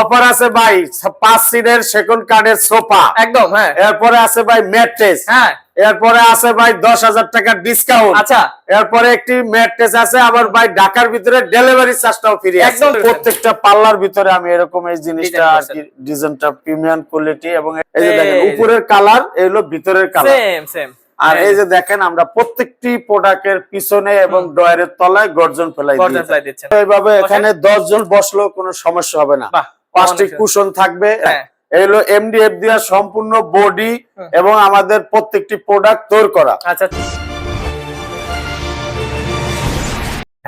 Offer আছে ভাই পাঁচ সিটের সেকেন্ড কার্ডের সোফা। একদম হ্যাঁ। এরপরে আছে ভাই ম্যাট্রেস। হ্যাঁ। এরপরে আছে ভাই দশ হাজার টাকার ডিসকাউন্ট আচ্ছা। এরপরে একটি ম্যাট্রেস আছে আবার ভাই ঢাকার ভিতরে ডেলিভারি চার্জটাও ফ্রি একদম। প্রত্যেকটা পাল্লার ভিতরে আমি এরকম এই জিনিসটা আর কি ডিজাইনটা প্রিমিয়াম কোয়ালিটি এবং এই যে দেখেন উপরের কালার এই হলো ভিতরের কালার সেম সেম আর এই যে দেখেন আমরা প্রত্যেকটি প্রোডাক্টের পিছনে এবং ডয়ারের তলায় গর্জন ফেলাই এইভাবে এখানে দশ জন বসলেও কোনো সমস্যা হবে না। পাঁচটি কুশন থাকবে। এই এগুলো এমডিএফ দিয়া সম্পূর্ণ বডি এবং আমাদের প্রত্যেকটি প্রোডাক্ট তৈরি করা। আচ্ছা।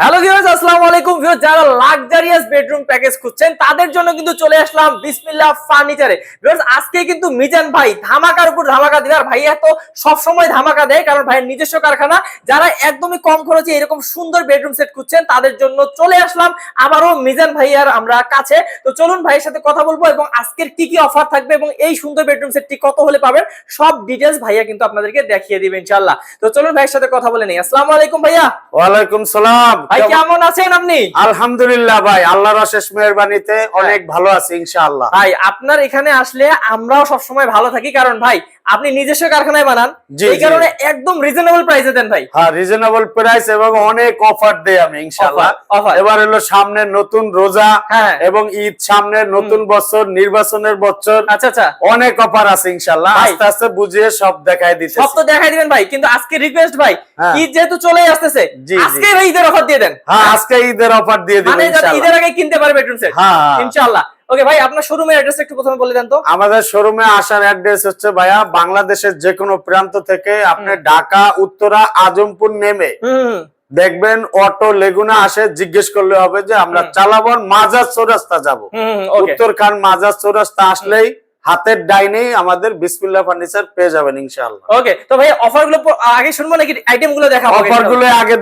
হ্যালো ভিউয়ার্স আসসালামু আলাইকুম ভিউয়ার্স যারা লাক্সারিয়াস বেডরুম প্যাকেজ খুঁজছেন, তাদের জন্য কিন্তু চলে আসলাম বিসমিল্লাহ ফার্নিচারে ভিউয়ার্স আজকে কিন্তু মিজান ভাই ধামাকার উপর ধামাকা দিলার ভাই এত সব সময় ধামাকা দেয়, কারণ ভাইয়ের নিজস্ব কারখানা। যারা একদমই কম খরচে এরকম সুন্দর বেডরুম সেট খুঁজছেন, তাদের জন্য চলে আসলাম আবারও মিজান ভাইয়ার আমরা কাছে। তো চলুন ভাইয়ের সাথে কথা বলব এবং আজকের কি কি অফার থাকবে এবং এই সুন্দর বেডরুম সেটটি কত হলে পাবেন, সব ডিটেলস ভাইয়া কিন্তু আপনাদেরকে দেখিয়ে দিবে ইনশাআল্লাহ। তো চলুন ভাইয়ের সাথে কথা বলে নেই। আসসালামু আলাইকুম ভাইয়া। ওয়ালাইকুম সালাম। ভাই কেমন- আছেন আপনি? আলহামদুলিল্লাহ ভাই আল্লাহর অশেষ মেহরবানিতে অনেক ভালো আছি ইনশাআল্লাহ। ভাই আপনার এখানে আসলে আমরাও সবসময় ভালো থাকি। কারণ ভাই আপনি নিজস্ব কারখানায় বানান এই কারণে একদম রিজনেবল প্রাইসে দেন ভাই। হ্যাঁ রিজনেবল প্রাইস এবং অনেক অফার দেই আমি ইনশাআল্লাহ। এবার হলো সামনে নতুন রোজা হ্যাঁ। এবং ঈদ সামনে নতুন বছর নির্বাচনের বছর। আচ্ছা আচ্ছা। অনেক অফার আছে ইনশাআল্লাহ। আস্তে আস্তে বুঝিয়ে সব দেখাই দিতে সব তো দেখাই দিবেন ভাই কিন্তু আজকে রিকোয়েস্ট ভাই হ্যাঁ। ঈদ যেহেতু চলেই আসতেছে। আজকে ভাই ঈদের অফার দিয়ে দেন। হ্যাঁ আজকে ঈদের অফার দিয়ে মানে যাতে ইনশাআল্লাহ। ঈদের আগে কিনতে পারবে বেডরুম সেট হ্যাঁ। ইনশাআল্লাহ। ওকে ভাই আপনার শোরুমের অ্যাড্রেস একটু প্রথমে বলে দেন তো। আমাদের শোরুমে আসার অ্যাড্রেস হচ্ছে ভাইয়া বাংলাদেশের যে কোনো প্রান্ত থেকে আপনি ঢাকা উত্তরা আজমপুর নেমে দেখবেন অটো লেগুনা আসে জিজ্ঞেস করলে হবে যে আমরা চালাবন মাজার চৌরাস্তা যাব। উত্তরখান উত্তর খান মাজার চৌরাস্তা আসলেই হাতের ডাইনে আমাদের বিসমিল্লাহ ফার্নিচার পেয়ে যাবেন ইনশাআল্লাহ। ওকে তো ভাই অফারগুলো আগে শুনব নাকি আইটেমগুলো দেখাবো অফারগুলো আগে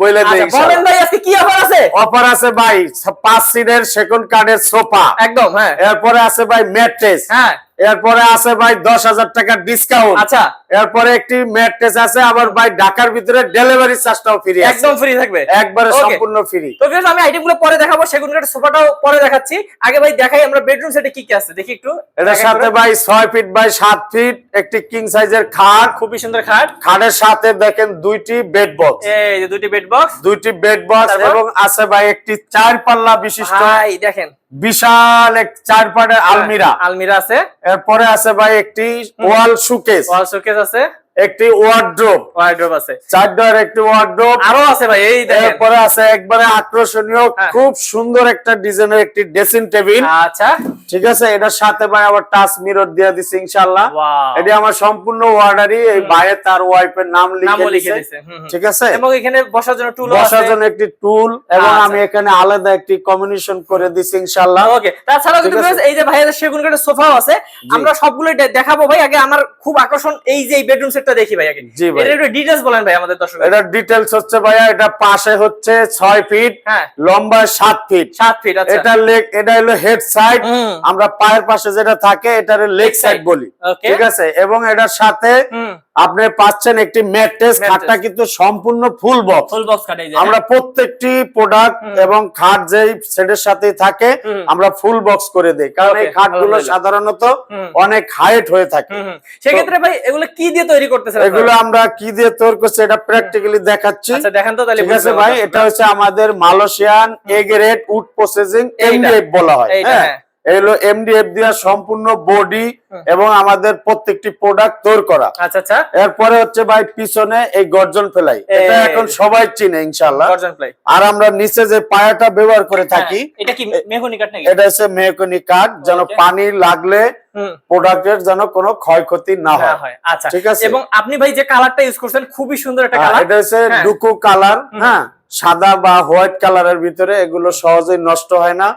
বলে দেই আচ্ছা, বলেন ভাই আজকে কি অফার আছে? অফার আছে ভাই পাঁচ সিটের সেকেন্ড কার্ডের সোফা একদম হ্যাঁ। এরপরে আছে ভাই ম্যাট্রেস হ্যাঁ। এরপরে আছে ভাই দশ হাজার টাকার ডিসকাউন্ট আচ্ছা। এরপরে একটি ম্যাট্রেস আছে আবার ভাই ঢাকার ভিতরে ডেলিভারি চার্জটাও ফ্রি একদম ফ্রি থাকবে। একবারে সম্পূর্ণ ফ্রি তো ভিউয়ার্স আমি আইটেমগুলো পরে দেখাবো সেগুন কাঠের সোফাটাও পরে দেখাচ্ছি। আগে ভাই দেখাই আমরা বেডরুম সেটে কি কি আছে দেখি একটু। এটার সাথে ভাই ছয় ফিট বাই সাত ফিট একটি কিং সাইজের খাট। খুবই সুন্দর খাট। খাটের সাথে দেখেন দুইটি বেড বক্স এই যে দুটি বেড বক্স দুইটি বেড বক্স এবং আছে ভাই একটি চার পাল্লা বিশিষ্ট ভাই দেখেন। বিশাল এক চার পাটের আলমিরা। আলমিরা আছে। এরপরে আছে ভাই একটি ওয়াল সুকেস ওয়াল শোকেস আছে। একটি ওয়ার্ড্রোব ওয়ার্ড্রোব আছে। চার ডোর একটি ওয়ার্ড্রোব আরও আছে ভাই এই দেখেন। এরপরে আছে একবারে আকর্ষণীয় হ্যাঁ। খুব সুন্দর একটা ডিজাইনের একটি ড্রেসিং টেবিল আচ্ছা। ঠিক আছে এটার সাথে ভাই আবার টাচ মিরর দিয়ে দিছে ইনশাআল্লাহ। ওয়াও এটি আমার সম্পূর্ণ অর্ডারই এই ভাইয়ে তার ওয়াইফের নাম লিখে দিয়েছে। ঠিক আছে? এবং এখানে বসার জন্য টুল বসার জন্য একটি টুল এবং আচ্ছা। আমি এখানে আলাদা একটি কম্বিনেশন করে দিছি ইনশাআল্লাহ। ওকে তাছাড়াও কিন্তু এই যে ভাইয়ের সেগুন কাঠের সোফাও আছে। আমরা সবগুলো দেখাবো ভাই আগে আমার খুব আকর্ষণ এই যে বেডরুম সেটটা দেখি ভাই আগে জি ভাই। এর ডিটেইলস বলেন ভাই আমাদের দর্শক। এটার ডিটেলস হচ্ছে ভাইয়া এটা পাশে হচ্ছে ছয় ফিট লম্বা সাত ফিট সাত ফিট আচ্ছা। এটা লেগ এটা হলো হেড সাইড আমরা পায়ের পাশে যেটা থাকে এটার লেগ সাইড বলি। ঠিক আছে? এবং এটার সাথে আপনি পাচ্ছেন একটি ম্যাট্রেস খাটটা কিন্তু সম্পূর্ণ ফুল বক্স ফুল বক্স যায় আমরা প্রত্যেকটি প্রোডাক্ট এবং খাট যেই সেটের সাথে থাকে আমরা ফুল বক্স করে দিই। কারণ এই খাটগুলো সাধারণত অনেক হাইট হয়ে থাকে। সেক্ষেত্রে ভাই এগুলো কি দিয়ে তৈরি করতেছেন? এগুলো আমরা কি দিয়ে তৈরি করছি এটা প্র্যাকটিক্যালি দেখাচ্ছি। আচ্ছা দেখেন তো তাহলে ঠিক আছে ভাই এটা হচ্ছে আমাদের Malaysian A grade wood processing MDF বলা হয় এইটা, হ্যাঁ। হ্যাঁ। এগুলো এমডিএফ দিয়ে সম্পূর্ণ বডি এবং আমাদের প্রত্যেকটি প্রোডাক্ট তৈরি করা। আচ্ছা আচ্ছা। এরপরে হচ্ছে ভাই পিছনে এই গর্জন ফেলাই। এটা এখন সবাই চিনে ইনশাল্লাহ গর্জন আর আমরা নিচে যে পায়াটা ব্যবহার করে থাকি এটা কি মেহগনি কাঠ নাকি? এটা হচ্ছে মেহকনি কাঠ যেন পানি লাগলে প্রোডাক্টের যেন কোনো ক্ষয়ক্ষতি না হয়। হয়। আচ্ছা। ঠিক আছে। এবং আপনি ভাই যে কালারটা ইউজ করছেন খুবই সুন্দর একটা হ্যাঁ, কালার এটা হচ্ছে হ্যাঁ। ডুকু কালার হ্যাঁ। সাদা বা হোয়াইট কালারের ভিতরে এগুলো সহজেই নষ্ট হয় না।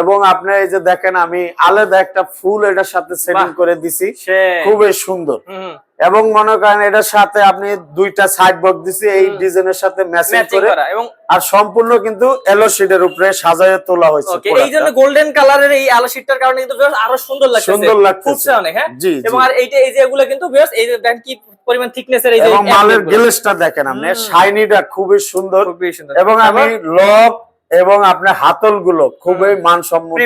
এবং আপনি এই যে দেখেন আমি আলাদা একটা ফুল এটার সাথে সেটিং করে দিছি। খুবই সুন্দর। এবং মনে করেন এটার সাথে আপনি দুইটা সাইড বক্স দিছি এই ডিজাইনের সাথে ম্যাচিং করে। এবং আর সম্পূর্ণ কিন্তু এলো শিটের উপরে সাজায় তোলা হয়েছে এই জন্য গোল্ডেন কালারের এই আলো শীটটার কারণে কিন্তু আরও সুন্দর লাগছে সুন্দর। ফুটছে অনেক হ্যাঁ। এবং আর এইটা এই যে এগুলো কিন্তু viewers এই যে দেখেন কি পরিমাণ থিকনেসের এই যে এবং মালের। গ্লেসটা দেখেন আপনি শাইনিটা খুবই সুন্দর খুবই সুন্দর এবং আমি? লক এবং আপনার হাতলগুলো খুবই মানসম্মত।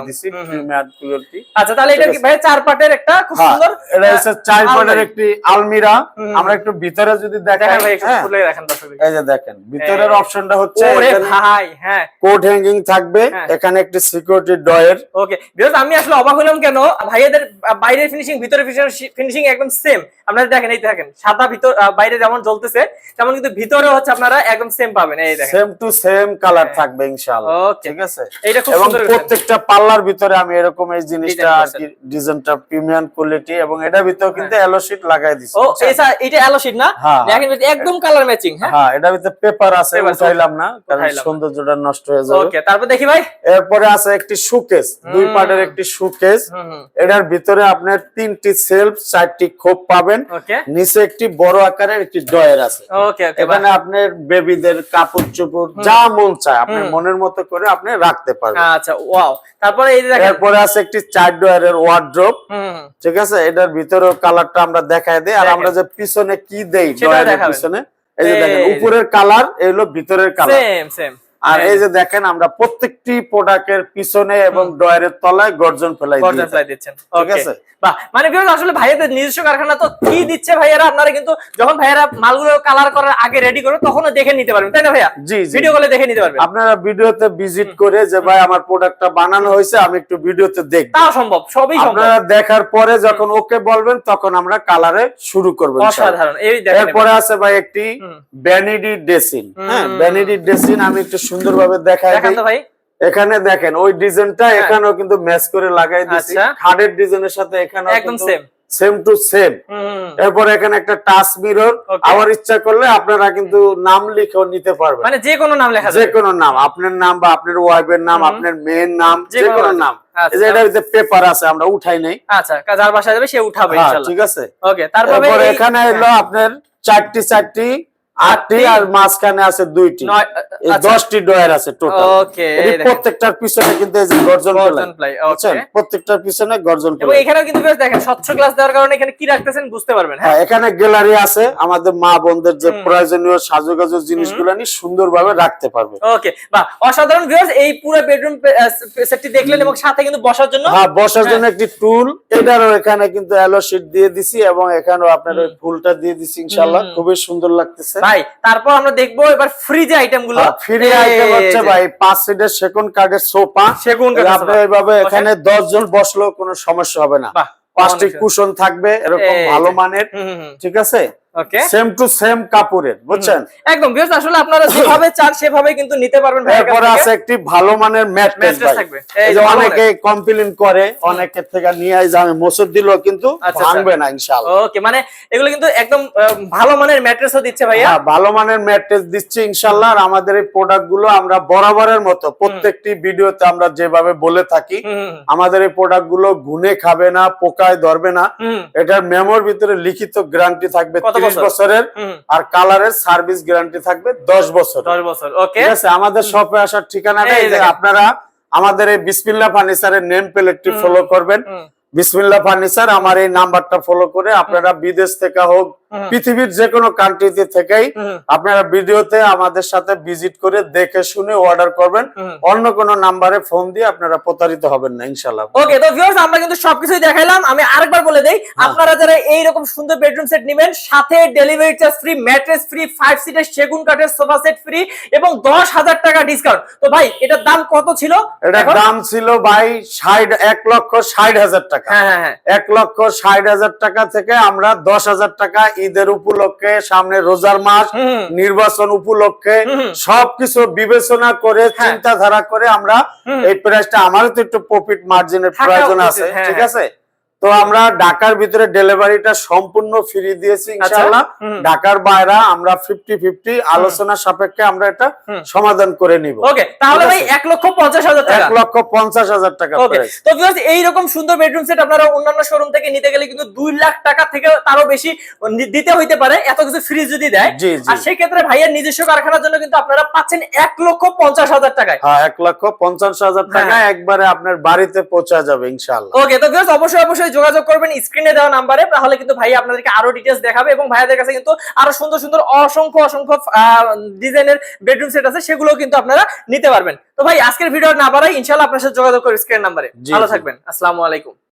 দিছি। কোয়ালিটি আচ্ছা তাহলে এটা কি ভাই চার পাটের একটা খুব হ্যাঁ, সুন্দর এটা হচ্ছে চার পয়েন্টের একটি আলমিরা। আমরা একটু ভিতরে যদি দেখেন ভাই একটু হ্যাঁ, খুলে দেখেন দর্শক এই যে দেখেন ভিতরের অপশনটা হচ্ছে ওরে ভাই হ্যাঁ। কোট হ্যাঙ্গিং থাকবে। এখানে একটি সিকিউরিটি ডয়ের ওকে বিকজ আমি আসলে অবাক হলাম কেন? ভাইয়াদের বাইরের ফিনিশিং ভিতরে ফিনিশিং একদম সেম আপনারা দেখেন এই দেখেন সাদা ভিতর বাইরে যেমন জ্বলতেছে তেমন কিন্তু ভিতরে হচ্ছে আপনারা একদম সেম পাবেন। এই দেখেন। সেম টু সেম কালার হ্যাঁ। থাকবে ইনশাআল্লাহ. ঠিক আছে? এইটা খুব এবং। প্রত্যেকটা পাল্লার ভিতরে আমি এরকম এই জিনিসটা আর কি ডিজাইনটা প্রিমিয়াম কোয়ালিটি এবং এটার ভিতরে কিন্তু এলো শিট লাগাই দিছি ও এটা অ্যালো শিট না? হ্যাঁ। দেখেন একদম কালার ম্যাচিং হ্যাঁ? হ্যাঁ ভিতরে পেপার আছে উঠাইলাম না কারণ সৌন্দর্যটা নষ্ট হয়ে যাবে। ওকে তারপর দেখি ভাই। এরপরে আছে একটি সুকেস দুই পার্টের একটি হুম এটার ভিতরে আপনার তিনটি সেলফ চারটি খোপ পাবেন। নিচে একটি বড় আকারের একটি ডয়ের আছে। এখানে আপনার বেবিদের কাপড় চোপড় যা মন চায় আপনি মনের মতো করে আপনি রাখতে পারবেন। আচ্ছা ওয়াও। তারপরে এই দেখেন এরপরে আছে একটি চার ডয়ারের ওয়ার্ড্রপ। ঠিক আছে? এটার ভিতরেও কালারটা আমরা দেখায় দেই। আর আমরা যে পিছনে কি দেই ডয়ারের পিছনে এই যে দেখেন উপরের কালার এই হলো ভিতরের কালার সেম সেম আর এই যে দেখেন আমরা প্রত্যেকটি প্রোডাক্টের পিছনে এবং ডয়ারের তলায় গর্জন ফেলাই গর্জন ফ্লাই দিচ্ছেন ঠিক আছে? বাহ। মানে ভিউয়ার্স আসলে ভাইয়াদের নিজস্ব কারখানা তো কি দিচ্ছে ভাইয়ারা? আপনারা কিন্তু যখন ভাইয়ারা মালগুলো কালার করার আগে রেডি করে তখনও দেখে নিতে পারবেন তাই না ভাইয়া? জি ভিডিও কলে দেখে নিতে পারবেন। আপনারা ভিডিওতে ভিজিট করে যে ভাই আমার প্রোডাক্টটা বানানো হয়েছে আমি একটু ভিডিওতে দেখব। তাও সম্ভব সবই সম্ভব। আপনারা দেখার পরে যখন ওকে বলবেন তখন আমরা কালারে শুরু করব। অসাধারণ। এই দেখেন এরপরে আছে ভাই একটি। ভ্যানিডি ড্রেসিন হ্যাঁ। ভ্যানিডি ড্রেসিন আমি একটু সুন্দরভাবে দেখান ভাই। এখানে দেখেন ওই ডিজাইনটা এখানেও কিন্তু ম্যাচ করে লাগাই দিয়েছি। আচ্ছা। খাটের ডিজাইনের সাথে এখানে একদম। সেম টু সেম এরপর এখানে একটা টাচ মিরর. ইচ্ছা করলে আপনারা কিন্তু নাম লিখেও নিতে পারবেন। মানে যে কোনো নাম লেখা যে কোনো নাম আপনার নাম বা আপনার ওয়াইফের নাম আপনার মেয়ের নাম যে যে কোনো নাম। আচ্ছা। পেপার আছে আমরা উঠাই নাই। আচ্ছা যার বাসায় যাবে সে উঠাবে হ্যাঁ, ঠিক আছে। ওকে তারপরে তারপরে এখানে এলো আপনার চারটি চারটি আটটি আর মাঝখানে আছে দুইটি। আচ্ছা। দশটি ডয়ার আছে টোটাল প্রত্যেকটার পিছনে কিন্তু এই যে গর্জন প্রত্যেকটার পিছনে গর্জন এবং কিন্তু দেখেন স্বচ্ছ গ্লাস দেওয়ার কারণে এখানে কি রাখতেছেন বুঝতে পারবেন হ্যাঁ? হ্যাঁ এখানে গ্যালারি আছে আমাদের মা বোনদের যে। প্রয়োজনীয় সাজুগাজু জিনিসগুলো নিয়ে সুন্দরভাবে রাখতে পারবে। ওকে বা অসাধারণ ভিউয়ার্স এই পুরো বেডরুম সেটটি দেখলেন এবং সাথে কিন্তু বসার জন্য হ্যাঁ বসার জন্য একটি টুল এটারও এখানে কিন্তু অ্যালো শিট দিয়ে দিছি এবং এখানেও আপনার ওই ফুলটা দিয়ে দিছি ইনশাআল্লাহ। খুবই সুন্দর লাগতেছে। ভাই তারপর আমরা দেখব এবার ফ্রিজে আইটেমগুলো। ফ্রি আইটেম হচ্ছে ভাই পাঁচ সিটের সেকেন্ড কার্ডের সোফা। সেগুন কাঠের আপনি সোফা। এইভাবে এখানে দশ জন বসলেও কোনো সমস্যা হবে না। প্লাস্টিক পাঁচটি কুশন থাকবে এরকম ভালো মানের। ঠিক আছে? ওকে সেম টু সেম কাপড়ের বুঝছেন? একদম ভিউয়ার্স আসলে আপনারা যেভাবে চান সেভাবে কিন্তু নিতে পারবেন এরপরে আছে একটি ভালো মানের ম্যাট্রেস থাকবে। এই এই যে যে অনেকে কমপ্লেন করে অনেকের থেকে নিয়ে আই আমি মোসর দিলেও কিন্তু আচ্ছা, ভাঙবে না ইনশাআল্লাহ। ওকে মানে এগুলো কিন্তু একদম ভালো মানের ম্যাট্রেসও দিচ্ছে ভাইয়া। হ্যাঁ, ভালো মানের ম্যাট্রেস দিচ্ছি ইনশাআল্লাহ। আর আমাদের এই প্রোডাক্টগুলো আমরা বরাবরের মতো প্রত্যেকটি ভিডিওতে আমরা যেভাবে বলে থাকি আমাদের এই প্রোডাক্টগুলো ঘুনে খাবে না পোকায় ধরবে না। এটার মেমোর ভিতরে লিখিত গ্যারান্টি থাকবে ত্রিশ বছর? বছরের আর কালারের সার্ভিস গ্যারান্টি থাকবে দশ বছর দশ বছর ওকে। ঠিক আছে আমাদের শপে আসার ঠিকানাটা এই যে আপনারা আমাদের এই বিসমিল্লা ফার্নিচারের নেম প্লেটটি। ফলো করবেন। বিসমিল্লাহ বিসমিল্লা ফার্নিচার আমার এই নাম্বারটা ফলো করে আপনারা বিদেশ থেকে হোক পৃথিবীর যে কোনো কান্ট্রিতে থেকেই আপনারা ভিডিওতে আমাদের সাথে ভিজিট করে দেখে শুনে অর্ডার করবেন। অন্য কোনো নাম্বারে ফোন দিয়ে আপনারা প্রতারিত হবেন না ইনশাল্লাহ ওকে তো ভিউয়ার্স আমরা কিন্তু সবকিছুই দেখাইলাম। আমি আরেকবার বলে দেই হ্যাঁ। আপনারা যারা এই রকম সুন্দর বেডরুম সেট নেবেন সাথে delivery charge free mattress free five সিটের সেগুন কাঠের সোফা সেট ফ্রি এবং দশ হাজার টাকা ডিসকাউন্ট তো ভাই এটার দাম কত ছিল? এটার দাম ছিল ভাই ষাট এক লক্ষ ষাট হাজার টাকা। হ্যাঁ হ্যাঁ হ্যাঁ। এক লক্ষ ষাট হাজার টাকা থেকে আমরা দশ হাজার টাকা ঈদের উপলক্ষে সামনে রোজার মাস নির্বাচন উপলক্ষে সবকিছু বিবেচনা করে হ্যাঁ। চিন্তাধারা করে আমরা। এই প্রাইসটা আমারও তো একটু প্রফিট মার্জিনের প্রয়োজন আছে হ্যাঁ, ঠিক হ্যাঁ। আছে তো আমরা ঢাকার ভিতরে ডেলিভারিটা সম্পূর্ণ ফ্রি দিয়েছি ইনশাআল্লাহ। আচ্ছা, ঢাকার বাইরে আমরা ফিফটি ফিফটি আলোচনা সাপেক্ষে আমরা এটা সমাধান করে নিব। ওকে তাহলে ভাই লক্ষ হাজার টাকা। লক্ষ পঞ্চাশ হাজার টাকা প্রাইস তো ভিউয়ার্স এইরকম সুন্দর বেডরুম সেট আপনারা অন্যান্য শোরুম থেকে নিতে গেলে কিন্তু দুই লাখ টাকা থেকে তারও বেশি দিতে হইতে পারে। এত কিছু ফ্রি যদি দেয়। আর সেই ক্ষেত্রে ভাইয়ের নিজস্ব কারখানার জন্য কিন্তু আপনারা পাচ্ছেন এক লক্ষ পঞ্চাশ হাজার টাকায়। হ্যাঁ এক লক্ষ পঞ্চাশ হাজার টাকা হ্যাঁ। একবারে আপনার বাড়িতে পৌঁছা যাবে ইনশাআল্লাহ। ওকে তো ভিউয়ার্স অবশ্যই অবশ্যই যোগাযোগ করবেন স্ক্রিনে দেওয়া নাম্বারে তাহলে কিন্তু ভাই আপনাদেরকে আরও ডিটেলস দেখাবে এবং ভাইয়াদের কাছে কিন্তু আরও সুন্দর সুন্দর অসংখ্য অসংখ্য ডিজাইনের বেডরুম সেট আছে সেগুলো কিন্তু আপনারা নিতে পারবেন। তো ভাই আজকের ভিডিও না বাড়াই ইনশাল্লাহ আপনার সাথে যোগাযোগ করে স্ক্রিন নাম্বারে ভালো থাকবেন। আসসালামু আলাইকুম।